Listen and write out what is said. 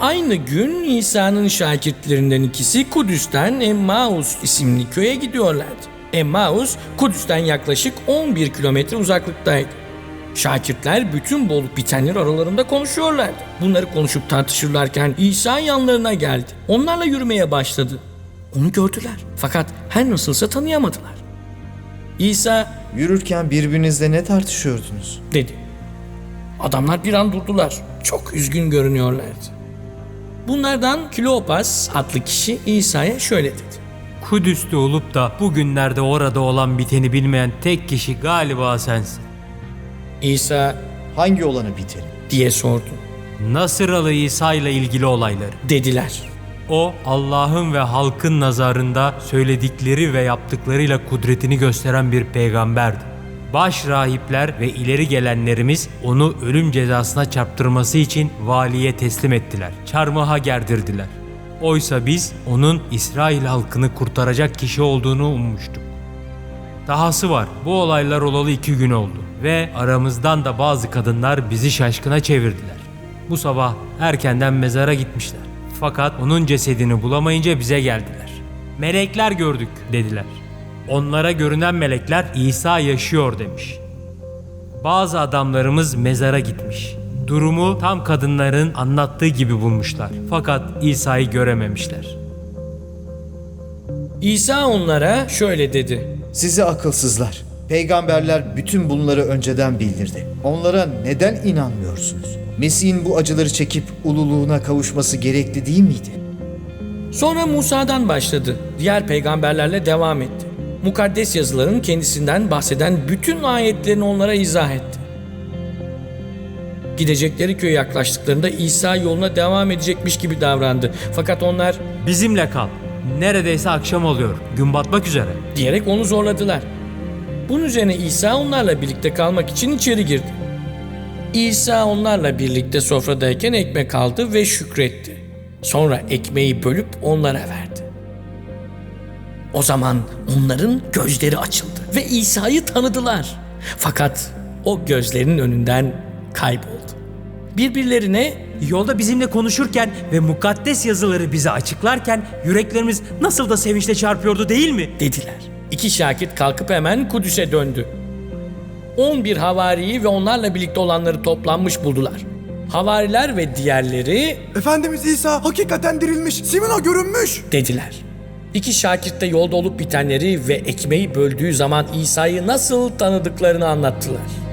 Aynı gün İsa'nın şagirdlerinden ikisi Kudüs'ten Emmaus isimli köye gidiyorlardı. Emmaus, Kudüs'ten yaklaşık 11 kilometre uzaklıktaydı. Şakirtler bütün bu olup bitenler aralarında konuşuyorlardı. Bunları konuşup tartışırlarken İsa yanlarına geldi. Onlarla yürümeye başladı. Onu gördüler. Fakat her nasılsa tanıyamadılar. İsa Yürürken birbirinizle ne tartışıyordunuz? dedi. Adamlar bir an durdular. Çok üzgün görünüyorlardı. Bunlardan Kleopas adlı kişi İsa'ya şöyle dedi. Kudüs'te olup da bugünlerde orada olan biteni bilmeyen tek kişi galiba sensin. İsa Hangi olanı biterim? diye sordu. Nasıralı İsa ile ilgili olayları. Dediler. O Allah'ın ve halkın nazarında söyledikleri ve yaptıklarıyla kudretini gösteren bir peygamberdi. Baş rahipler ve ileri gelenlerimiz onu ölüm cezasına çarptırması için valiye teslim ettiler. Çarmıha gerdirdiler. Oysa biz onun İsrail halkını kurtaracak kişi olduğunu ummuştuk. Dahası var. Bu olaylar olalı iki gün oldu ve aramızdan da bazı kadınlar bizi şaşkına çevirdiler. Bu sabah erkenden mezara gitmişler. Fakat onun cesedini bulamayınca bize geldiler. Melekler gördük dediler. Onlara görünen melekler İsa yaşıyor demiş. Bazı adamlarımız mezara gitmiş. Durumu tam kadınların anlattığı gibi bulmuşlar. Fakat İsa'yı görememişler. İsa onlara şöyle dedi. Sizi akılsızlar. Peygamberler bütün bunları önceden bildirdi. Onlara neden inanmıyorsunuz? Mesih'in bu acıları çekip ululuğuna kavuşması gerekli değil miydi? Sonra Musa'dan başladı. Diğer peygamberlerle devam etti. Mukaddes yazıların kendisinden bahseden bütün ayetlerini onlara izah etti. Gidecekleri köye yaklaştıklarında İsa yoluna devam edecekmiş gibi davrandı. Fakat onlar Bizimle kal. Neredeyse akşam oluyor. Gün batmak üzere. diyerek onu zorladılar. Bunun üzerine İsa onlarla birlikte kalmak için içeri girdi. İsa onlarla birlikte sofradayken ekmek aldı ve şükretti. Sonra ekmeği bölüp onlara verdi. O zaman onların gözleri açıldı ve İsa'yı tanıdılar. Fakat o gözlerinin önünden kayboldu. Birbirlerine Yolda bizimle konuşurken ve mukaddes yazıları bize açıklarken yüreklerimiz nasıl da sevinçle çarpıyordu değil mi? dediler. İki şakit kalkıp hemen Kudüs'e döndü. 11 havariyi ve onlarla birlikte olanları toplanmış buldular. Havariler ve diğerleri Efendimiz İsa hakikaten dirilmiş. Simona görünmüş. dediler. İki şakit de yolda olup bitenleri ve ekmeği böldüğü zaman İsa'yı nasıl tanıdıklarını anlattılar.